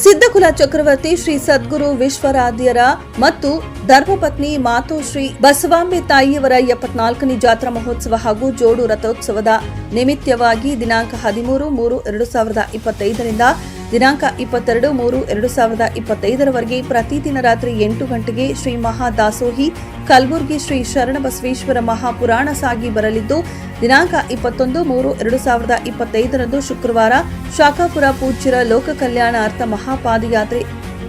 ಸಿದ್ಧಕುಲ ಚಕ್ರವರ್ತಿ ಶ್ರೀ ಸದ್ಗುರು ವಿಶ್ವರಾಧ್ಯರ ಮತ್ತು ಧರ್ಮಪತ್ನಿ ಮಾತೋಶ್ರೀ ಬಸವಾಂಬೆ ತಾಯಿಯವರ ಎಪ್ಪತ್ನಾಲ್ಕನೇ ಜಾತ್ರಾ ಮಹೋತ್ಸವ ಹಾಗೂ ಜೋಡು ರಥೋತ್ಸವದ ನಿಮಿತ್ತವಾಗಿ ದಿನಾಂಕ ಹದಿಮೂರು ಮೂರು ಎರಡು ಸಾವಿರದ ಇಪ್ಪತ್ತೈದರಿಂದ ದಿನಾಂಕ ಇಪ್ಪತ್ತೆರಡು ಮೂರು ಎರಡು ಸಾವಿರದ ಇಪ್ಪತ್ತೈದರವರೆಗೆ ಪ್ರತಿದಿನ ರಾತ್ರಿ ಎಂಟು ಗಂಟೆಗೆ ಶ್ರೀ ಮಹಾದಾಸೋಹಿ, ಕಲಬುರಗಿ ಶ್ರೀ ಶರಣಬಸವೇಶ್ವರ ಮಹಾಪುರಾಣ ಸಾಗಿ ಬರಲಿದ್ದು, ದಿನಾಂಕ ಇಪ್ಪತ್ತೊಂದು ಮೂರು ಎರಡು ಸಾವಿರದ ಇಪ್ಪತ್ತೈದರಂದು ಶುಕ್ರವಾರ ಶಾಖಾಪುರ ಪೂಜ್ಯರ ಲೋಕ ಕಲ್ಯಾಣಾರ್ಥ ಮಹಾಪಾದಯಾತ್ರೆ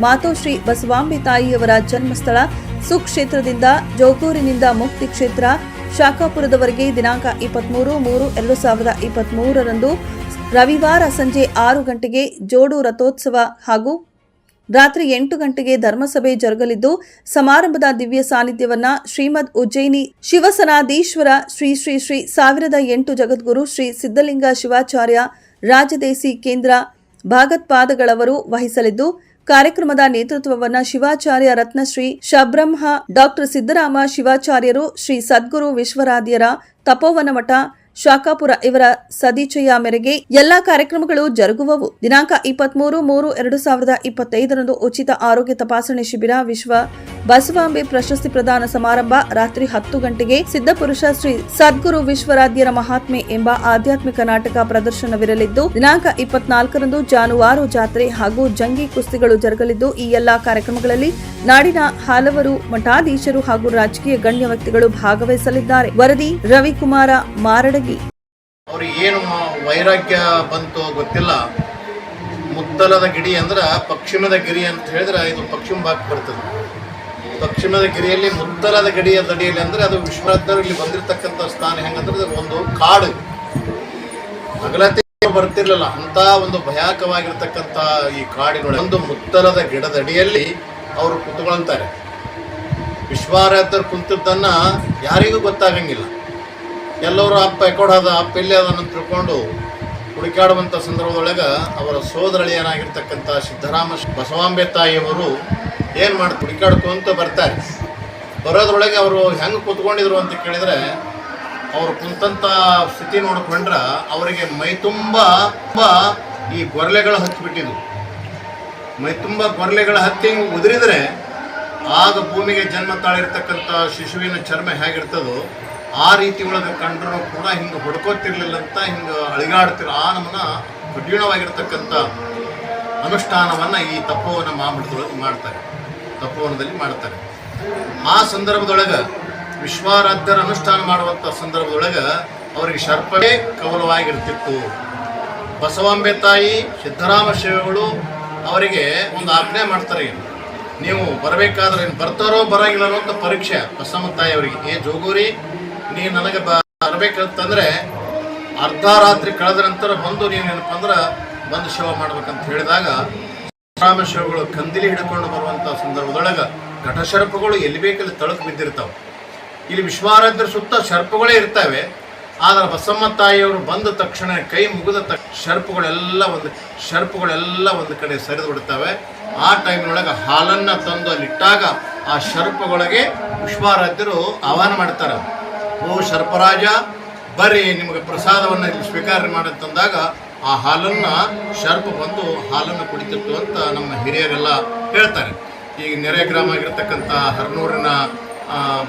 ಮಾತೋಶ್ರೀ ಬಸವಾಂಬೆ ತಾಯಿಯವರ ಜನ್ಮಸ್ಥಳ, ಸುಕ್ಷೇತ್ರದಿಂದ ಜೋಗೂರಿನಿಂದ ಮುಕ್ತಿ ಕ್ಷೇತ್ರ, ಶಾಖಾಪುರದವರೆಗೆ ದಿನಾಂಕ ಇಪ್ಪತ್ಮೂರು ಮೂರು ಎರಡು ಸಾವಿರದ ಇಪ್ಪತ್ಮೂರರಂದು ರವಿವಾರ ಸಂಜೆ ಆರು ಗಂಟೆಗೆ ಜೋಡು ರಥೋತ್ಸವ ಹಾಗೂ ರಾತ್ರಿ ಎಂಟು ಗಂಟೆಗೆ ಧರ್ಮಸಭೆ ಜರುಗಲಿದ್ದು, ಸಮಾರಂಭದ ದಿವ್ಯ ಸಾನ್ನಿಧ್ಯವನ್ನ ಶ್ರೀಮದ್ ಉಜ್ಜಯಿನಿ ಶಿವಸನಾದೀಶ್ವರ ಶ್ರೀ ಶ್ರೀ ಶ್ರೀ ಸಾವಿರದ ಎಂಟು ಜಗದ್ಗುರು ಶ್ರೀ ಸಿದ್ಧಲಿಂಗ ಶಿವಾಚಾರ್ಯ ರಾಜದೇಸಿ ಕೇಂದ್ರ ಭಾಗತ್ಪಾದಗಳವರು ವಹಿಸಲಿದ್ದು, ಕಾರ್ಯಕ್ರಮದ ನೇತೃತ್ವವನ್ನು ಶಿವಾಚಾರ್ಯ ರತ್ನಶ್ರೀ ಶಬ್ರಹ್ಮ, ಡಾಕ್ಟರ್ ಸಿದ್ದರಾಮ ಶಿವಾಚಾರ್ಯರು ಶ್ರೀ ಸದ್ಗುರು ವಿಶ್ವರಾಧ್ಯರ ತಪೋವನ ಮಠ ಶಾಖಾಪುರ ಇವರ ಸದೀಚ್ಛೆಯ ಮೇರೆಗೆ ಎಲ್ಲಾ ಕಾರ್ಯಕ್ರಮಗಳು ಜರುಗುವವು. ದಿನಾಂಕ ಇಪ್ಪತ್ಮೂರು ಮೂರು ಎರಡು ಸಾವಿರದ ಇಪ್ಪತ್ತೈದರಂದು ಉಚಿತ ಆರೋಗ್ಯ ತಪಾಸಣೆ ಶಿಬಿರ ವಿಶ್ವ ಬಸವಾಂಬೆ ಪ್ರಶಸ್ತಿ ಪ್ರದಾನ ಸಮಾರಂಭ ರಾತ್ರಿ ಹತ್ತು ಗಂಟೆಗೆ ಸಿದ್ದಪುರುಷ ಶ್ರೀ ಸದ್ಗುರು ವಿಶ್ವರಾಧ್ಯರ ಮಹಾತ್ಮೆ ಎಂಬ ಆಧ್ಯಾತ್ಮಿಕ ನಾಟಕ ಪ್ರದರ್ಶನವಿರಲಿದ್ದು, ದಿನಾಂಕ ಇಪ್ಪತ್ನಾಲ್ಕರಂದು ಜಾನುವಾರು ಜಾತ್ರೆ ಹಾಗೂ ಜಂಗಿ ಕುಸ್ತಿಗಳು ಜರುಗಲಿದ್ದು, ಈ ಎಲ್ಲಾ ಕಾರ್ಯಕ್ರಮಗಳಲ್ಲಿ ನಾಡಿನ ಹಲವರು ಮಠಾಧೀಶರು ಹಾಗೂ ರಾಜಕೀಯ ಗಣ್ಯ ವ್ಯಕ್ತಿಗಳು ಭಾಗವಹಿಸಲಿದ್ದಾರೆ. ವರದಿ ರವಿಕುಮಾರ ಮಾರಡಗಿ. ಏನು ವೈರಾಗ್ಯ ಬಂತು ಗೊತ್ತಿಲ್ಲ. ಮುತ್ತಲದ ಗಿಡಿ ಅಂದ್ರೆ ಪಶ್ಚಿಮದ ಗಿರಿ ಅಂತ ಹೇಳಿದ್ರೆ ಇದು ಪಶ್ಚಿಮ ಭಾಗ ಬರ್ತದೆ. ಪಶ್ಚಿಮದ ಗಿರಿಯಲ್ಲಿ ಉತ್ತರದ ಗಡಿಯ ದಡಿಯಲ್ಲಿ ಅಂದರೆ ಅದು ವಿಶ್ವದಲ್ಲಿ ಬಂದಿರತಕ್ಕಂಥ ಸ್ಥಾನ ಹೆಂಗಂದ್ರೆ ಅದು ಒಂದು ಕಾಡು. ಅಗಲತೆ ಬರ್ತಿರ್ಲಿಲ್ಲ ಅಂತ ಒಂದು ಭಯಾಕವಾಗಿರ್ತಕ್ಕಂಥ ಈ ಕಾಡಿನೊಳಗೆ ಒಂದು ಉತ್ತರದ ಗಿಡದಡಿಯಲ್ಲಿ ಅವರು ಕುತ್ಕೊಳ್ತಾರೆ. ವಿಶ್ವಾರಾಧ್ಯರು ಕುಂತಿದ್ದನ್ನ ಯಾರಿಗೂ ಗೊತ್ತಾಗಂಗಿಲ್ಲ. ಎಲ್ಲರೂ ಅಪ್ಪ ಎಕೋಡಾದ ಅಪ್ಪ ಎಲ್ಲಿ ಅದನ್ನು ತಿಳ್ಕೊಂಡು ಹುಡುಕಾಡುವಂಥ ಸಂದರ್ಭದೊಳಗೆ ಅವರ ಸೋದರಳಿಯನಾಗಿರ್ತಕ್ಕಂಥ ಸಿದ್ದರಾಮ ಬಸವಾಂಬೆ ತಾಯಿಯವರು ಏನು ಮಾಡಿ ಹುಡುಕಾಡ್ಕೊಂತ ಬರ್ತಾರೆ. ಬರೋದ್ರೊಳಗೆ ಅವರು ಹೆಂಗೆ ಕೂತ್ಕೊಂಡಿದ್ರು ಅಂತ ಕೇಳಿದರೆ, ಅವರು ಕುಂತಂಥ ಸ್ಥಿತಿ ನೋಡ್ಕೊಂಡ್ರೆ ಅವರಿಗೆ ಮೈ ತುಂಬ ಈ ಗೊರಲೆಗಳು ಹಚ್ಚಿಬಿಟ್ಟಿದ್ವು ಮೈ ತುಂಬ ಗೊರಲೆಗಳ ಹತ್ತಿ ಹಿಂಗೆ ಉದುರಿದ್ರೆ ಆಗ ಭೂಮಿಗೆ ಜನ್ಮ ತಾಳಿರ್ತಕ್ಕಂಥ ಶಿಶುವಿನ ಚರ್ಮ ಹೇಗಿರ್ತದೋ, ಆ ರೀತಿ ಒಳಗೆ ಕಂಡ್ರೂ ಕೂಡ ಹಿಂಗೆ ಹೊಡ್ಕೋತಿರ್ಲಿಲ್ಲ ಅಂತ ಹಿಂಗೆ ಅಳಿಗಾಡ್ತಿರ, ಆ ನಮ್ಮನ್ನ ಕಠಿಣವಾಗಿರ್ತಕ್ಕಂಥ ಅನುಷ್ಠಾನವನ್ನು ಈ ತಪ್ಪವನ್ನು ಮಾಮಿಡ್ದೊಳಗೆ ಮಾಡ್ತಾರೆ. ತಪೋವನದಲ್ಲಿ ಮಾಡ್ತಾರೆ. ಆ ಸಂದರ್ಭದೊಳಗೆ ವಿಶ್ವಾರಾಧ್ಯರ ಅನುಷ್ಠಾನ ಮಾಡುವಂಥ ಸಂದರ್ಭದೊಳಗೆ ಅವರಿಗೆ ಶರ್ಪವೇ ಕವಲವಾಗಿರ್ತಿತ್ತು ಬಸವಾಂಬೆ ತಾಯಿ, ಸಿದ್ದರಾಮ ಶಿವಗಳು ಅವರಿಗೆ ಒಂದು ಆಜ್ಞೆ ಮಾಡ್ತಾರೆ ನೀವು ಬರಬೇಕಾದ್ರೆ ಏನು ಬರ್ತಾರೋ ಬರಂಗಿಲ್ಲ ಅಂತ ಪರೀಕ್ಷೆ ಬಸಮ್ಮ ತಾಯಿ ಅವರಿಗೆ. ಏ ಜೋಗೂರಿ, ನೀ ನನಗೆ ಬ ಬರಬೇಕಂತಂದ್ರೆ ಅರ್ಧ ರಾತ್ರಿ ಕಳೆದ ನಂತರ ಬಂದು ನೀನೇನಪ್ಪ ಅಂದ್ರೆ ಬಂದು ಶವ ಮಾಡ್ಬೇಕಂತ ಹೇಳಿದಾಗ ಸಿದ್ದರಾಮ ಕಂದಿಲಿ ಹಿಡ್ಕೊಂಡು ಬರುವಂಥ ಸಂದರ್ಭದೊಳಗೆ ಘಟಶರ್ಪಗಳು ಎಲ್ಲಿ ಬೇಕಲ್ಲಿ ತಳಕು ಬಿದ್ದಿರ್ತಾವೆ. ಇಲ್ಲಿ ವಿಶ್ವಾರಾಧ್ಯರ ಸುತ್ತ ಶರ್ಪಗಳೇ ಇರ್ತವೆ. ಆದರೆ ಬಸಮ್ಮ ತಾಯಿಯವರು ಬಂದ ತಕ್ಷಣ ಕೈ ಮುಗಿದ ತಕ್ಷಣ ಶರ್ಪಗಳೆಲ್ಲ ಒಂದು ಶರ್ಪಗಳೆಲ್ಲ ಒಂದು ಕಡೆ ಸರಿದು ಬಿಡ್ತವೆ. ಆ ಟೈಮ್ನೊಳಗೆ ಹಾಲನ್ನು ತಂದು ಅಲ್ಲಿಟ್ಟಾಗ ಆ ಶರ್ಪಗಳಿಗೆ ವಿಶ್ವಾರಾಧ್ಯರು ಆಹ್ವಾನ ಮಾಡ್ತಾರೆ. ಓ ಶರ್ಪರಾಜ, ಬರ್ರಿ, ನಿಮಗೆ ಪ್ರಸಾದವನ್ನು ಇಲ್ಲಿ ಸ್ವೀಕಾರ ಮಾಡಂತಂದಾಗ ಆ ಹಾಲನ್ನು ಶರ್ಪ್ ಬಂದು ಹಾಲನ್ನು ಕುಡಿತಿತ್ತು ಅಂತ ನಮ್ಮ ಹಿರಿಯರೆಲ್ಲ ಹೇಳ್ತಾರೆ. ಈಗ ನೆರೆ ಗ್ರಾಮ ಆಗಿರ್ತಕ್ಕಂಥ ಹರ್ನೂರಿನ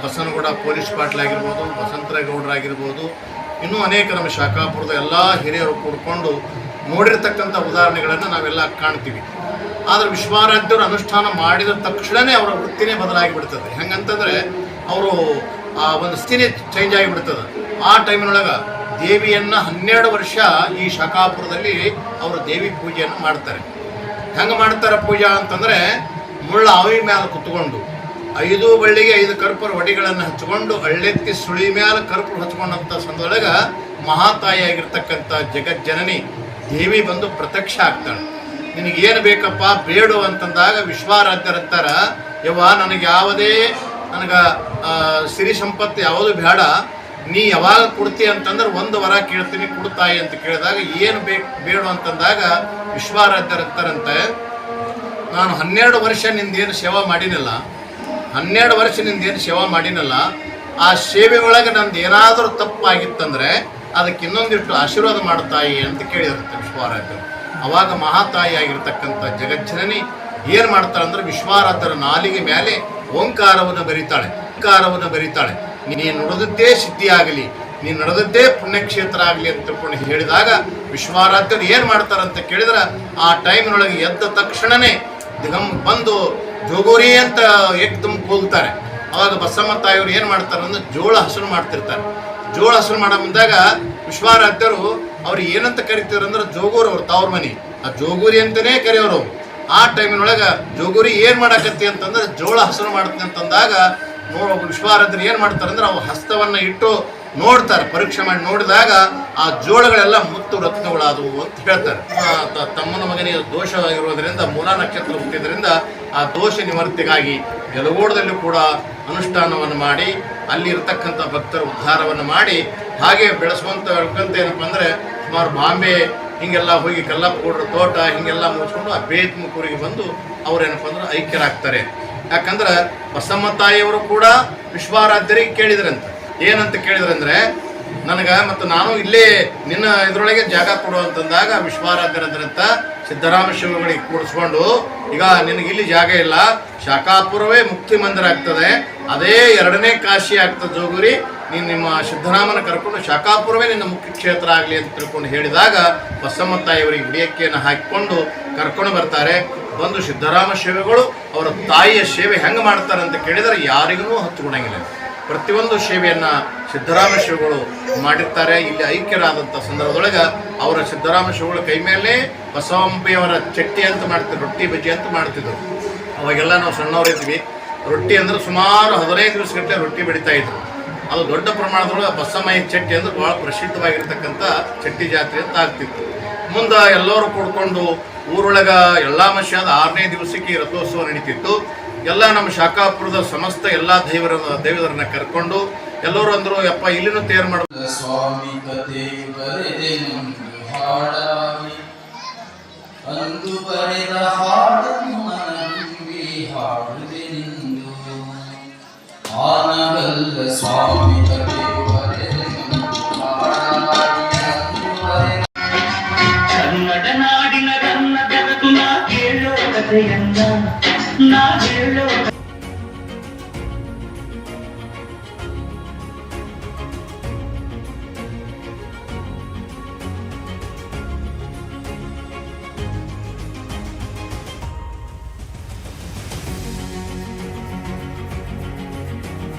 ಬಸನಗೌಡ ಪೊಲೀಸ್ ಪಾಟ್ಲಾಗಿರ್ಬೋದು ವಸಂತರಗೌಡರಾಗಿರ್ಬೋದು ಇನ್ನೂ ಅನೇಕ ನಮ್ಮ ಶಾಖಾಪುರದ ಎಲ್ಲ ಹಿರಿಯರು ಕೂಡ್ಕೊಂಡು ನೋಡಿರ್ತಕ್ಕಂಥ ಉದಾಹರಣೆಗಳನ್ನು ನಾವೆಲ್ಲ ಕಾಣ್ತೀವಿ. ಆದರೆ ವಿಶ್ವಾರಾಧ್ಯರು ಅನುಷ್ಠಾನ ಮಾಡಿದ ತಕ್ಷಣವೇ ಅವರ ವೃತ್ತಿನೇ ಬದಲಾಗಿ ಬಿಡ್ತದೆ. ಹೆಂಗಂತಂದರೆ, ಅವರು, ಆ, ಒಂದು ಸ್ಥಿತಿ ಚೇಂಜ್ ಆಗಿಬಿಡ್ತದೆ. ಆ ಟೈಮಿನೊಳಗೆ ದೇವಿಯನ್ನು ಹನ್ನೆರಡು ವರ್ಷ ಈ ಶಾಖಾಪುರದಲ್ಲಿ ಅವರು ದೇವಿ ಪೂಜೆಯನ್ನು ಮಾಡ್ತಾರೆ. ಹೆಂಗೆ ಮಾಡ್ತಾರೆ ಪೂಜಾ ಅಂತಂದರೆ ಮುಳ್ಳ ಆವಿ ಮ್ಯಾಲೆ ಕುತ್ಕೊಂಡು ಐದು ಬಳ್ಳಿಗೆ ಐದು ಕರ್ಪೂರ ಒಡಿಗಳನ್ನು ಹಚ್ಕೊಂಡು ಹಳ್ಳೆತ್ತಿ ಸುಳಿ ಮ್ಯಾಲ ಕರ್ಪೂರ ಹಚ್ಕೊಂಡಂಥ ಸಂದೊಳಗೆ ಮಹಾತಾಯಿಯಾಗಿರ್ತಕ್ಕಂಥ ಜಗಜ್ಜನನಿ ದೇವಿ ಬಂದು ಪ್ರತ್ಯಕ್ಷ ಆಗ್ತಾಳೆ. ನಿನಗೇನು ಬೇಕಪ್ಪ ಬೇಡು ಅಂತಂದಾಗ ವಿಶ್ವಾರಾಧ್ಯರಂತಾರ ಯವ್ವ ನನಗೆ ಯಾವುದೇ, ನನಗೆ ಸಿರಿ ಸಂಪತ್ತು ಯಾವುದು ಬೇಡ ನೀ ಯಾವಾಗ ಕೊಡ್ತೀಯ ಅಂತಂದ್ರೆ ಒಂದು ವರ ಕೇಳ್ತೀನಿ, ಕೊಡ್ತಾಯಿ ಅಂತ ಕೇಳಿದಾಗ ಏನು ಬೇಕು ಬೇಡು ಅಂತಂದಾಗ ವಿಶ್ವಾರಾಧ್ಯರಂತಾರಂತೆ ನಾನು ಹನ್ನೆರಡು ವರ್ಷ ನಿಂದೇನು ಸೇವಾ ಮಾಡಿನಲ್ಲ, ಹನ್ನೆರಡು ವರ್ಷ ನಿಂದೇನು ಸೇವಾ ಮಾಡಿನಲ್ಲ, ಆ ಸೇವೆ ಒಳಗೆ ನಂದು ಏನಾದರೂ ತಪ್ಪಾಗಿತ್ತಂದರೆ ಅದಕ್ಕೆ ಇನ್ನೊಂದಿಷ್ಟು ಆಶೀರ್ವಾದ ಮಾಡ್ತಾಯಿ ಅಂತ ಕೇಳಿರುತ್ತೆ ವಿಶ್ವಾರಾಧ್ಯರು. ಅವಾಗ ಮಹಾತಾಯಿಯಾಗಿರ್ತಕ್ಕಂಥ ಜಗಜ್ಜನನಿ ಏನು ಮಾಡ್ತಾಳೆ ಅಂದ್ರೆ ವಿಶ್ವಾರಾಧರ ನಾಲಿಗೆ ಮೇಲೆ ಓಂಕಾರವನ್ನು ಬರೀತಾಳೆ ಓಂಕಾರವನ್ನು ಬರೀತಾಳೆ. ನೀನು ನುಡಿದದ್ದೇ ಸಿದ್ಧಿಯಾಗಲಿ, ನೀನು ನಡೆದದ್ದೇ ಪುಣ್ಯಕ್ಷೇತ್ರ ಆಗಲಿ ಅಂತ ತಿಳ್ಕೊಂಡು ಹೇಳಿದಾಗ ವಿಶ್ವಾರಾಧ್ಯರು ಏನು ಮಾಡ್ತಾರಂತ ಕೇಳಿದ್ರೆ, ಆ ಟೈಮ್ನೊಳಗೆ ಎದ್ದ ತಕ್ಷಣವೇ ದಿಗಂ ಬಂದು ಜೋಗೋರಿ ಅಂತ ಏಕ್ದಮ್ ಕೂಲ್ತಾರೆ. ಅವಾಗ ಬಸಮ್ಮ ತಾಯಿಯವರು ಏನು ಮಾಡ್ತಾರೆ ಅಂದ್ರೆ ಜೋಳ ಹಸರು ಮಾಡ್ತಿರ್ತಾರೆ. ಜೋಳ ಹಸರು ಮಾಡೋ ಬಂದಾಗ ವಿಶ್ವಾರಾಧ್ಯರು ಅವ್ರು ಏನಂತ ಕರಿತಾರೆ ಅಂದ್ರೆ ಜೋಗೂರು ಅವ್ರು ತವ್ರ ಮನೆ. ಆ ಜೋಗೂರಿ ಅಂತಲೇ ಕರೆಯೋರು ಆ ಟೈಮಿನೊಳಗೆ ಜೋಗೂರಿ ಏನು ಮಾಡಾಕತ್ತಿ ಅಂತಂದ್ರೆ ಜೋಳ ಹಸರು ಮಾಡ್ತೀನಿ ಅಂತಂದಾಗ ನೋ ವಿಶ್ವಾರಾಧ್ಯರು ಏನು ಮಾಡ್ತಾರೆ ಅಂದ್ರೆ ಅವು ಹಸ್ತವನ್ನು ಇಟ್ಟು ನೋಡ್ತಾರೆ, ಪರೀಕ್ಷೆ ಮಾಡಿ ನೋಡಿದಾಗ ಆ ಜೋಳಗಳೆಲ್ಲ ಮುತ್ತು ರತ್ನಗಳಾದವು ಅಂತ ಹೇಳ್ತಾರೆ. ತಮ್ಮನ ಮಗನಿಗೆ ದೋಷ ಮೂಲಾ ನಕ್ಷತ್ರ ಹುಟ್ಟಿದ್ರಿಂದ ಆ ದೋಷ ನಿವರ್ತಿಗಾಗಿ ಗೆಲಗೋಡದಲ್ಲಿ ಕೂಡ ಅನುಷ್ಠಾನವನ್ನು ಮಾಡಿ, ಅಲ್ಲಿ ಇರತಕ್ಕಂಥ ಭಕ್ತರ ಉದ್ಧಾರವನ್ನು ಮಾಡಿ, ಹಾಗೆ ಬೆಳೆಸುವಂಥ ಏನಪ್ಪ ಅಂದ್ರೆ ಸುಮಾರು ಬಾಂಬೆ, ಹಿಂಗೆಲ್ಲ ಹೋಗಿ ಕಲ್ಲಪ್ಪಗೌಡರ ತೋಟ, ಹಿಂಗೆಲ್ಲ ಮುಗಿಸ್ಕೊಂಡು ಆ ಬೇತ್ಮುಕೂರಿಗೆ ಬಂದು ಅವ್ರೇನಪ್ಪ ಅಂದ್ರೆ ಐಕ್ಯರಾಗ್ತಾರೆ. ಯಾಕಂದ್ರೆ ಬಸಮ್ಮ ತಾಯಿಯವರು ಕೂಡ ವಿಶ್ವಾರಾಧ್ಯರಿಗೆ ಕೇಳಿದ್ರಂತೆ. ಏನಂತ ಕೇಳಿದ್ರಂದ್ರೆ, ನನಗೆ ಮತ್ತು ನಾನು ಇಲ್ಲೇ ನಿನ್ನ ಇದರೊಳಗೆ ಜಾಗ ಕೊಡು ಅಂತಂದಾಗ ವಿಶ್ವಾರಾಧ್ಯರಂದ್ರಂತ ಸಿದ್ದರಾಮ ಶಿವಗಳಿಗೆ ಕೂಡಿಸ್ಕೊಂಡು, ಈಗ ನಿನಗೆ ಇಲ್ಲಿ ಜಾಗ ಇಲ್ಲ, ಶಾಖಾಪುರವೇ ಮುಕ್ತಿ ಮಂದಿರ ಆಗ್ತದೆ, ಅದೇ ಎರಡನೇ ಕಾಶಿ ಆಗ್ತದೆ ಜೋಗುರಿ, ನೀನು ನಿಮ್ಮ ಸಿದ್ದರಾಮನ ಕರ್ಕೊಂಡು ಶಾಖಾಪುರವೇ ನಿನ್ನ ಮುಖ್ಯ ಕ್ಷೇತ್ರ ಆಗಲಿ ಅಂತ ತಿಳ್ಕೊಂಡು ಹೇಳಿದಾಗ ಬಸಮ್ಮ ತಾಯಿಯವರಿಗೆ ಹಿಡಿಯಕ್ಕೆಯನ್ನು ಹಾಕಿಕೊಂಡು ಕರ್ಕೊಂಡು ಬರ್ತಾರೆ. ಬಂದು ಸಿದ್ದರಾಮ ಸೇವೆಗಳು, ಅವರ ತಾಯಿಯ ಸೇವೆ ಹೆಂಗೆ ಮಾಡ್ತಾರೆ ಅಂತ ಕೇಳಿದರೆ ಯಾರಿಗೂ ಹಚ್ಚಿಕೊಡಂಗಿಲ್ಲ ಪ್ರತಿಯೊಂದು ಸೇವೆಯನ್ನು ಸಿದ್ದರಾಮ ಶಿವಗಳು ಮಾಡಿರ್ತಾರೆ. ಇಲ್ಲಿ ಐಕ್ಯರಾದಂಥ ಸಂದರ್ಭದೊಳಗೆ ಅವರ ಸಿದ್ದರಾಮ ಶಿವಗಳ ಕೈ ಮೇಲೆ ಬಸವಂಬಿಯವರ ಚಟ್ಟಿ ಅಂತ ಮಾಡ್ತಿದ್ರು, ರೊಟ್ಟಿ ಬಜ್ಜಿ ಅಂತ ಮಾಡ್ತಿದ್ರು. ಅವಾಗೆಲ್ಲ ನಾವು ಸಣ್ಣವರಿದ್ವಿ ರೊಟ್ಟಿ ಅಂದ್ರೆ ಸುಮಾರು ಹದಿನೈದು ದಿವಸಗಟ್ಟಲೆ ರೊಟ್ಟಿ ಬೆಳೀತಾ ಇದ್ರು. ಅದು ದೊಡ್ಡ ಪ್ರಮಾಣದೊಳಗೆ ಬಸಮೈ ಚಟ್ಟಿ ಅಂದ್ರೆ ಭಾಳ ಪ್ರಸಿದ್ಧವಾಗಿರ್ತಕ್ಕಂಥ ಚಟ್ಟಿ ಜಾತ್ರೆ ಅಂತ ಆಗ್ತಿತ್ತು. ಮುಂದೆ ಎಲ್ಲರೂ ಕೂಡ್ಕೊಂಡು ಊರೊಳಗ ಎಲ್ಲ ಮನುಷ್ಯದ ಆರನೇ ದಿವಸಕ್ಕೆ ರಥೋತ್ಸವ ನಡೀತಿತ್ತು. ಎಲ್ಲ ನಮ್ಮ ಶಾಖಾಪುರದ ಸಮಸ್ತ ಎಲ್ಲ ದೇವರ ದೇವರನ್ನ ಕರ್ಕೊಂಡು ಎಲ್ಲರೂ ಅಂದ್ರು, ಯಪ್ಪ, ಇಲ್ಲಿನೂ ತಯಾರು ಮಾಡ. ಸ್ವಾಮಿ ಅಂದು ಆನಗಲ್ಲ ಸ್ವಾಮಿ ಕಥೆಯು ಬರೆದ ಕನ್ನಡ